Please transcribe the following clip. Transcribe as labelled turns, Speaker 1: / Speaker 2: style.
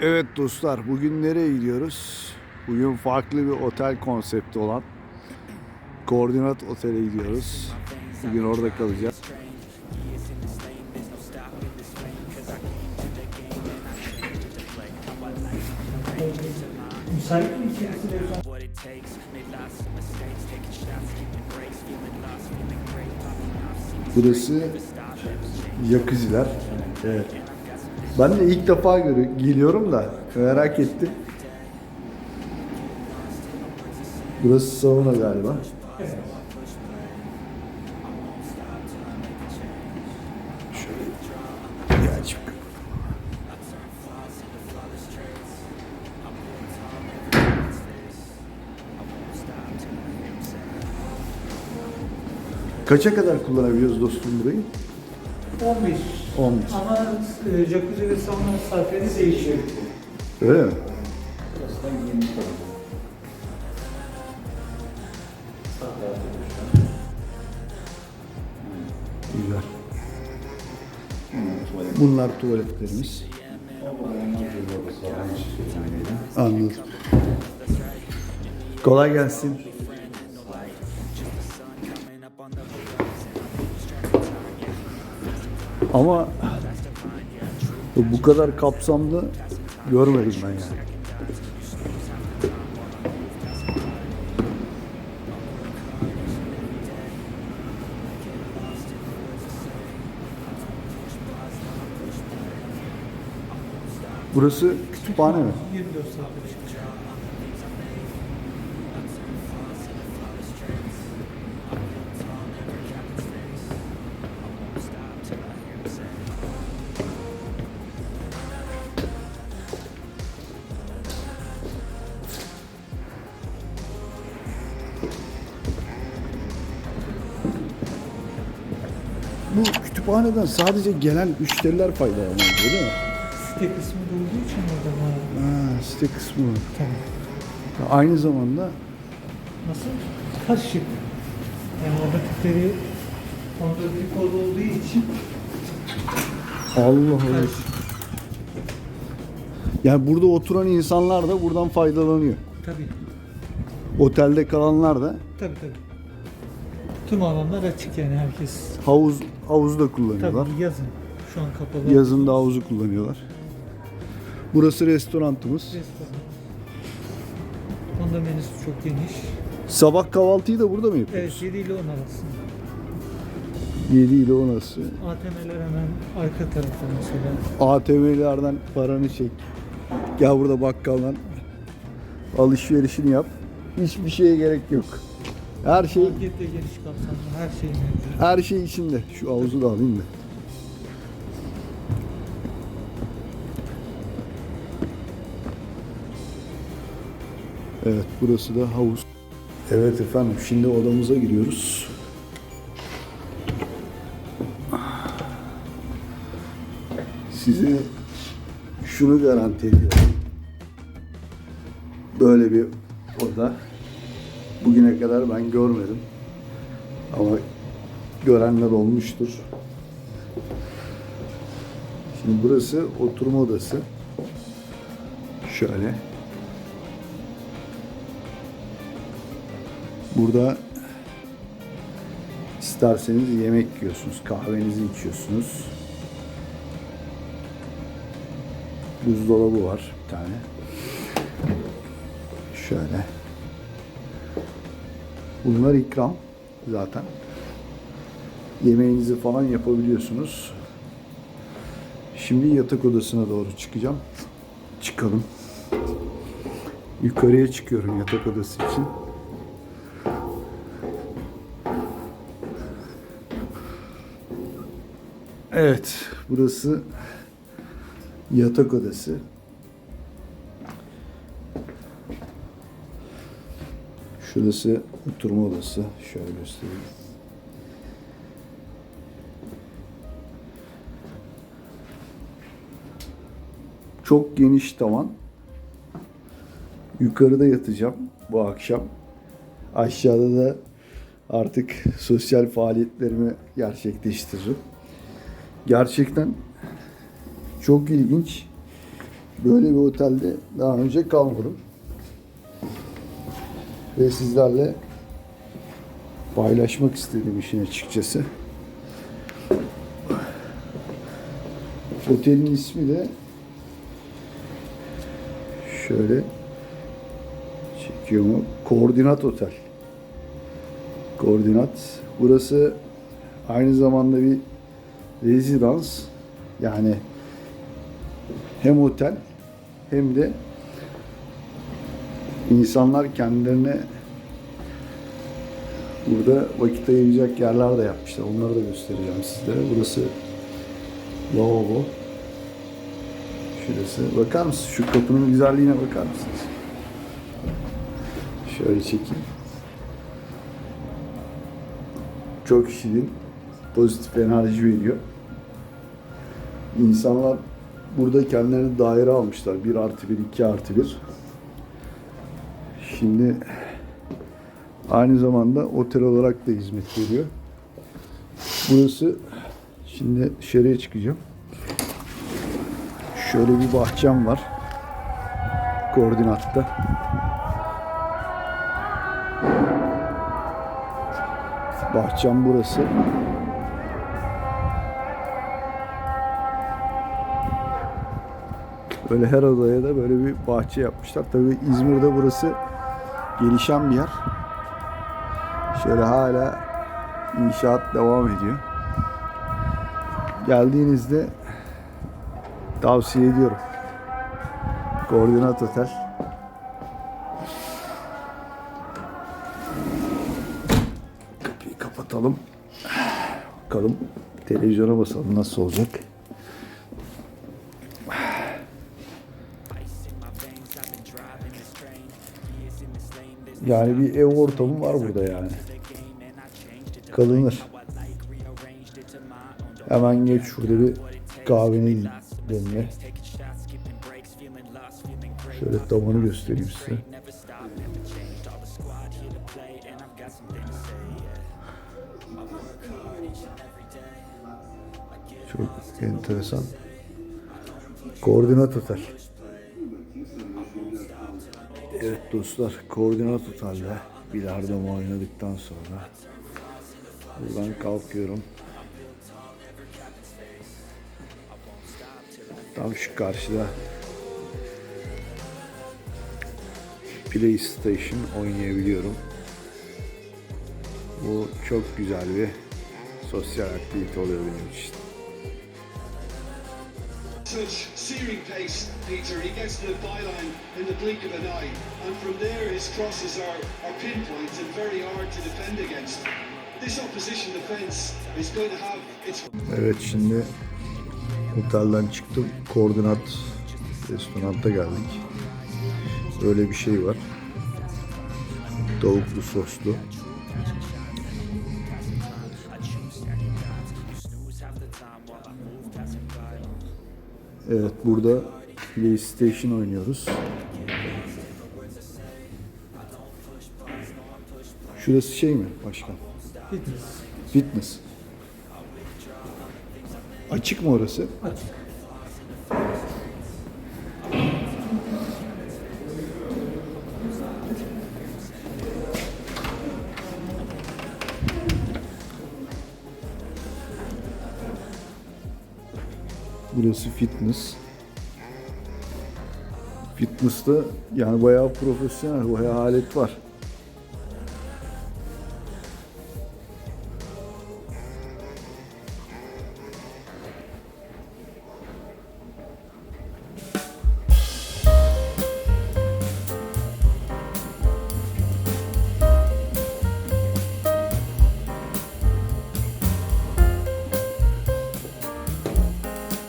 Speaker 1: Evet dostlar, bugün nereye gidiyoruz? Bugün farklı bir otel konsepti olan Koordinat Otel'e gidiyoruz. Bugün orada kalacağız. Burası Yakıcılar. Evet. Ben de ilk defa geliyorum da merak ettim. Burası sauna galiba.
Speaker 2: Evet.
Speaker 1: Kaça kadar kullanabiliyoruz dostum burayı?
Speaker 2: 11.
Speaker 1: 11.
Speaker 2: Ama e, jacuzzi ve sauna mesafeli değişiyor.
Speaker 1: Öyle mi? Güzel. Bunlar tuvaletlerimiz. Anladım. Kolay gelsin. Ama bu kadar kapsamlı görmedim ben yani. Burası kütüphane mi?
Speaker 2: 24 saat
Speaker 1: kütüphaneden sadece gelen müşteriler faydalanıyor değil mi?
Speaker 2: Site kısmı da olduğu için orada var.
Speaker 1: Ha, site kısmı.
Speaker 2: Tabii.
Speaker 1: Aynı zamanda
Speaker 2: Nasıl? Karışık. Yani orada tipleri bir kod olduğu için
Speaker 1: Allah Allah.
Speaker 2: karışık.
Speaker 1: Yani burada oturan insanlar da buradan faydalanıyor.
Speaker 2: Tabii.
Speaker 1: Otelde kalanlar da
Speaker 2: Tabii tabii. Tüm alanlar açık yani herkes.
Speaker 1: havuz havuzu da kullanıyorlar.
Speaker 2: Tabii yazın. Şu an kapalı.
Speaker 1: Yazın da havuzu kullanıyorlar. Burası restorantımız.
Speaker 2: Restoran. Onda menüsü çok geniş.
Speaker 1: Sabah kahvaltıyı da burada mı yapıyoruz?
Speaker 2: Evet 7 ile 10 arasında.
Speaker 1: 7 ile 10 arası.
Speaker 2: ATM'ler hemen arka tarafta mesela.
Speaker 1: ATM'lerden paranı çek. Gel burada bakkaldan alışverişini yap. Hiçbir şeye gerek yok. Her şey
Speaker 2: Markette geniş kapsamlı her şey mevcut.
Speaker 1: her şey içinde. Şu havuzu da alayım da. Evet burası da havuz. Evet efendim şimdi odamıza giriyoruz. Size şunu garanti ediyorum. Böyle bir oda bugüne kadar ben görmedim. Ama görenler olmuştur. Şimdi burası oturma odası. Şöyle. Burada isterseniz yemek yiyorsunuz, kahvenizi içiyorsunuz. Buzdolabı var bir tane. Şöyle. Bunlar ikram zaten. Yemeğinizi falan yapabiliyorsunuz. Şimdi yatak odasına doğru çıkacağım. Çıkalım. Yukarıya çıkıyorum yatak odası için. Evet, burası yatak odası. Şurası oturma odası. Şöyle göstereyim. Çok geniş tavan. Yukarıda yatacağım bu akşam. Aşağıda da artık sosyal faaliyetlerimi gerçekleştiririm. Gerçekten çok ilginç. Böyle bir otelde daha önce kalmadım. Ve sizlerle paylaşmak istedim işin açıkçası. Otelin ismi de şöyle çekiyor mu? Koordinat Otel. Koordinat. Burası aynı zamanda bir rezidans. Yani hem otel hem de insanlar kendilerine burada vakit ayıracak yerler de yapmışlar. Onları da göstereceğim sizlere. Burası lavabo. Şurası. Bakar mısınız? Şu kapının güzelliğine bakar mısınız? Şöyle çekeyim. Çok şirin. Pozitif enerji veriyor. İnsanlar burada kendilerine daire almışlar. 1 artı 1, 2 artı 1. Şimdi aynı zamanda otel olarak da hizmet veriyor. Burası şimdi dışarıya çıkacağım. Şöyle bir bahçem var. Koordinatta. Bahçem burası. Böyle her odaya da böyle bir bahçe yapmışlar. Tabii İzmir'de burası gelişen bir yer. Şöyle hala inşaat devam ediyor. Geldiğinizde tavsiye ediyorum. Koordinat Otel. Kapıyı kapatalım. Bakalım televizyona basalım nasıl olacak. Yani bir ev ortamı var burada yani. Kalınır. Hemen geç şurada bir kahveni demle. Şöyle tavanı göstereyim size. Çok enteresan. Koordinat Otel. Evet dostlar, Koordinat Otel'de bilardo oynadıktan sonra buradan kalkıyorum. Tam şu karşıda PlayStation oynayabiliyorum. Bu çok güzel bir sosyal aktivite oluyor benim için.
Speaker 3: Such searing pace, Peter. He gets to the byline in the blink of an eye, and from there his crosses are, are pinpoint and very hard to defend against. This opposition defence is going to have its
Speaker 1: Evet şimdi otelden çıktım. Koordinat restoranta geldik. Böyle bir şey var. Tavuklu soslu. Evet burada PlayStation oynuyoruz. Şurası şey mi başkan?
Speaker 2: Fitness.
Speaker 1: Fitness. Açık mı orası?
Speaker 2: Açık.
Speaker 1: Burası fitness. Fitness'ta yani bayağı profesyonel, bayağı alet var.